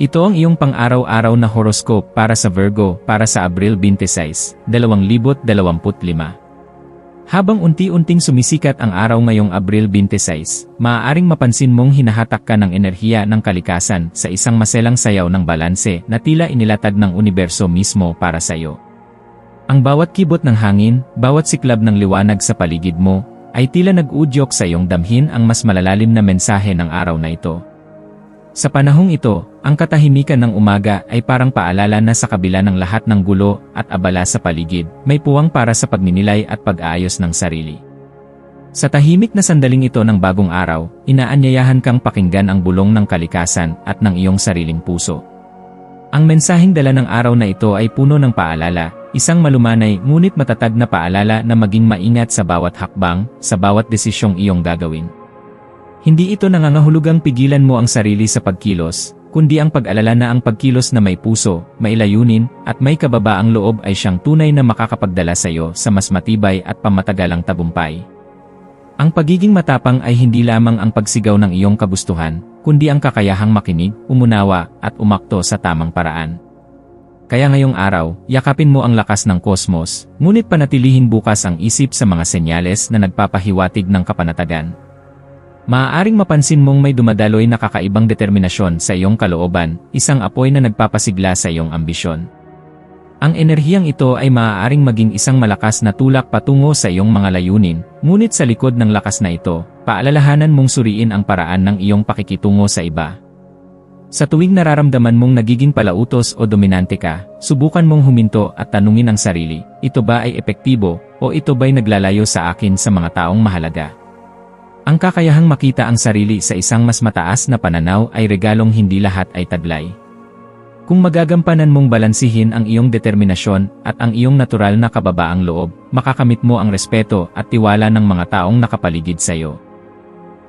Ito ang iyong pang-araw-araw na horoscope para sa Virgo para sa Abril 26, 2025. Habang unti-unting sumisikat ang araw ngayong Abril 26, maaaring mapansin mong hinahatak ka ng enerhiya ng kalikasan sa isang maselang sayaw ng balanse na tila inilatag ng universo mismo para sa iyo. Ang bawat kibot ng hangin, bawat siklab ng liwanag sa paligid mo, ay tila nag-udyok sa iyong damhin ang mas malalalim na mensahe ng araw na ito. Sa panahong ito, ang katahimikan ng umaga ay parang paalala na sa kabila ng lahat ng gulo at abala sa paligid, may puwang para sa pagninilay at pag-aayos ng sarili. Sa tahimik na sandaling ito ng bagong araw, inaanyayahan kang pakinggan ang bulong ng kalikasan at ng iyong sariling puso. Ang mensaheng dala ng araw na ito ay puno ng paalala, isang malumanay ngunit matatag na paalala na maging maingat sa bawat hakbang, sa bawat desisyong iyong gagawin. Hindi ito nangangahulugang pigilan mo ang sarili sa pagkilos, kundi ang pag-alala na ang pagkilos na may puso, may layunin, at may kababaang loob ay siyang tunay na makakapagdala sa iyo sa mas matibay at pamatagalang tabumpay. Ang pagiging matapang ay hindi lamang ang pagsigaw ng iyong kagustuhan, kundi ang kakayahang makinig, umunawa, at umakto sa tamang paraan. Kaya ngayong araw, yakapin mo ang lakas ng kosmos, ngunit panatilihin bukas ang isip sa mga senyales na nagpapahiwatig ng kapanatagan. Maaaring mapansin mong may dumadaloy na kakaibang determinasyon sa iyong kalooban, isang apoy na nagpapasigla sa iyong ambisyon. Ang enerhiyang ito ay maaaring maging isang malakas na tulak patungo sa iyong mga layunin, ngunit sa likod ng lakas na ito, paalalahanan mong suriin ang paraan ng iyong pakikitungo sa iba. Sa tuwing nararamdaman mong nagiging palautos o dominante ka, subukan mong huminto at tanungin ang sarili, ito ba ay epektibo o ito ba'y naglalayo sa akin sa mga taong mahalaga? Ang kakayahang makita ang sarili sa isang mas mataas na pananaw ay regalong hindi lahat ay taglay. Kung magagampanan mong balansihin ang iyong determinasyon at ang iyong natural na kababaang loob, makakamit mo ang respeto at tiwala ng mga taong nakapaligid sa iyo.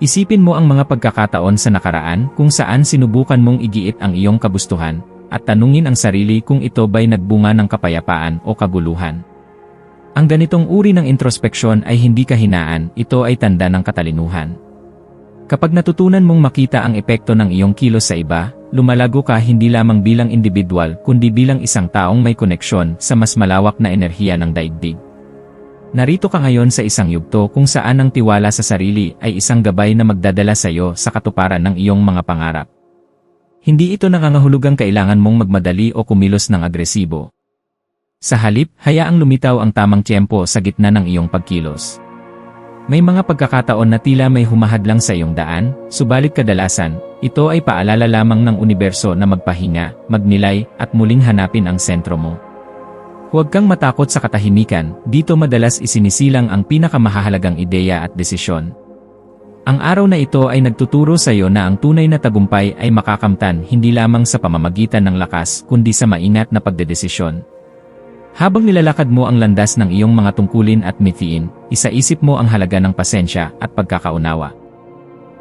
Isipin mo ang mga pagkakataon sa nakaraan kung saan sinubukan mong igiit ang iyong kabustuhan, at tanungin ang sarili kung ito ba'y nagbunga ng kapayapaan o kaguluhan. Ang ganitong uri ng introspeksyon ay hindi kahinaan, ito ay tanda ng katalinuhan. Kapag natutunan mong makita ang epekto ng iyong kilos sa iba, lumalago ka hindi lamang bilang individual kundi bilang isang taong may koneksyon sa mas malawak na enerhiya ng daigdig. Narito ka ngayon sa isang yugto kung saan ang tiwala sa sarili ay isang gabay na magdadala sa iyo sa katuparan ng iyong mga pangarap. Hindi ito nangangahulugang kailangan mong magmadali o kumilos ng agresibo. Sa halip, hayaang lumitaw ang tamang tiyempo sa gitna ng iyong pagkilos. May mga pagkakataon na tila may humahadlang sa iyong daan, subalit kadalasan, ito ay paalala lamang ng universo na magpahinga, magnilay, at muling hanapin ang sentro mo. Huwag kang matakot sa katahimikan, dito madalas isinisilang ang pinakamahalagang ideya at desisyon. Ang araw na ito ay nagtuturo sa iyo na ang tunay na tagumpay ay makakamtan hindi lamang sa pamamagitan ng lakas kundi sa maingat na pagdedesisyon. Habang nilalakad mo ang landas ng iyong mga tungkulin at mithiin, isaisip mo ang halaga ng pasensya at pagkakaunawa.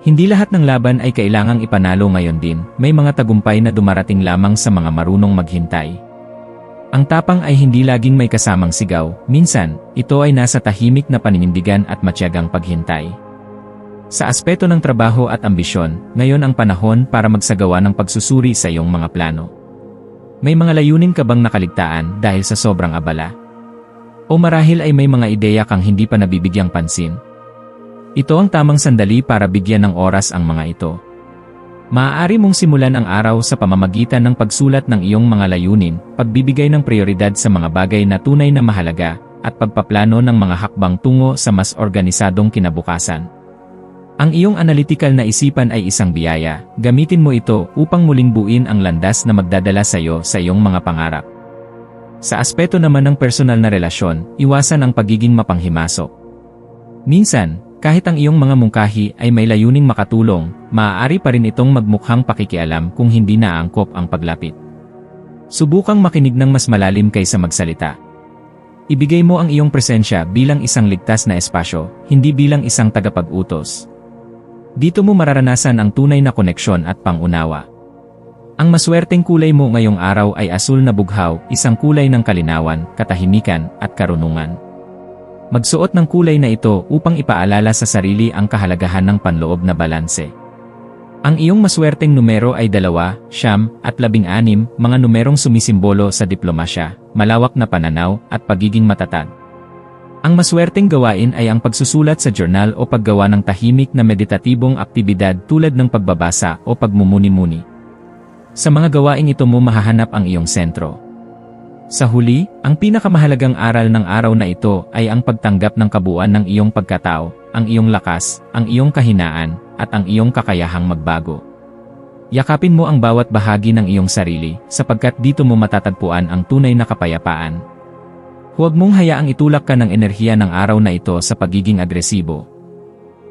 Hindi lahat ng laban ay kailangang ipanalo ngayon din, may mga tagumpay na dumarating lamang sa mga marunong maghintay. Ang tapang ay hindi laging may kasamang sigaw, minsan, ito ay nasa tahimik na paninindigan at matyagang paghintay. Sa aspeto ng trabaho at ambisyon, ngayon ang panahon para magsagawa ng pagsusuri sa iyong mga plano. May mga layunin ka bang nakaligtaan dahil sa sobrang abala? O marahil ay may mga ideya kang hindi pa nabibigyang pansin? Ito ang tamang sandali para bigyan ng oras ang mga ito. Maaari mong simulan ang araw sa pamamagitan ng pagsulat ng iyong mga layunin, pagbibigay ng prioridad sa mga bagay na tunay na mahalaga, at pagpaplano ng mga hakbang tungo sa mas organisadong kinabukasan. Ang iyong analytical na isipan ay isang biyaya, gamitin mo ito upang muling buin ang landas na magdadala sa iyo sa iyong mga pangarap. Sa aspeto naman ng personal na relasyon, iwasan ang pagiging mapanghimasok. Minsan, Kahit ang iyong mga mungkahi ay may layuning makatulong, maaari pa rin itong magmukhang pakikialam kung hindi naangkop ang paglapit. Subukang makinig ng mas malalim kaysa magsalita. Ibigay mo ang iyong presensya bilang isang ligtas na espasyo, hindi bilang isang tagapag-utos. Dito mo mararanasan ang tunay na koneksyon at pangunawa. Ang maswerteng kulay mo ngayong araw ay asul na bughaw, isang kulay ng kalinawan, katahimikan, at karunungan. Magsuot ng kulay na ito upang ipaalala sa sarili ang kahalagahan ng panloob na balanse. Ang iyong maswerteng numero ay dalawa, siyam, at labing anim, mga numerong sumisimbolo sa diplomasya, malawak na pananaw, at pagiging matatag. Ang maswerteng gawain ay ang pagsusulat sa journal o paggawa ng tahimik na meditatibong aktibidad tulad ng pagbabasa o pagmumuni-muni. Sa mga gawaing ito mo mahahanap ang iyong sentro. Sa huli, ang pinakamahalagang aral ng araw na ito ay ang pagtanggap ng kabuuan ng iyong pagkatao, ang iyong lakas, ang iyong kahinaan, at ang iyong kakayahang magbago. Yakapin mo ang bawat bahagi ng iyong sarili, sapagkat dito mo matatagpuan ang tunay na kapayapaan. Huwag mong hayaang itulak ka ng enerhiya ng araw na ito sa pagiging agresibo.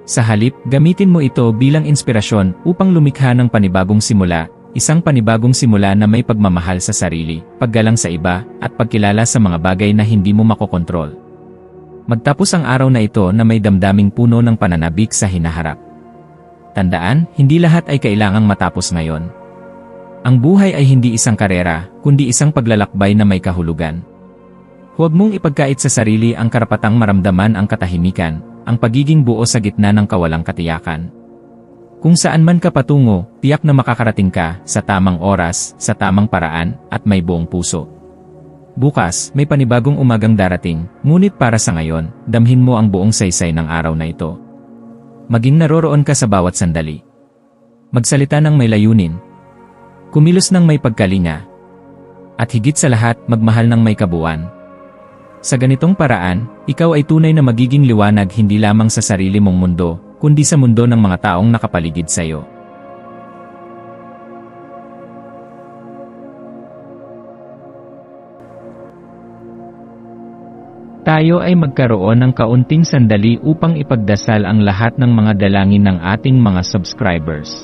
Sa halip, gamitin mo ito bilang inspirasyon upang lumikha ng panibagong simula, Isang panibagong simula na may pagmamahal sa sarili, paggalang sa iba, at pagkilala sa mga bagay na hindi mo makokontrol. Magtapos ang araw na ito na may damdaming puno ng pananabik sa hinaharap. Tandaan, hindi lahat ay kailangang matapos ngayon. Ang buhay ay hindi isang karera, kundi isang paglalakbay na may kahulugan. Huwag mong ipagkait sa sarili ang karapatang maramdaman ang katahimikan, ang pagiging buo sa gitna ng kawalang katiyakan. Kung saan man ka patungo, tiyak na makakarating ka sa tamang oras, sa tamang paraan, at may buong puso. Bukas, may panibagong umagang darating, ngunit para sa ngayon, damhin mo ang buong saysay ng araw na ito. Maging naroroon ka sa bawat sandali. Magsalita ng may layunin. Kumilos ng may pagkalinga. At higit sa lahat, magmahal ng may kabuuan. Sa ganitong paraan, ikaw ay tunay na magiging liwanag hindi lamang sa sarili mong mundo, kundi sa mundo ng mga taong nakapaligid sa iyo. Tayo ay magkaroon ng kaunting sandali upang ipagdasal ang lahat ng mga dalangin ng ating mga subscribers,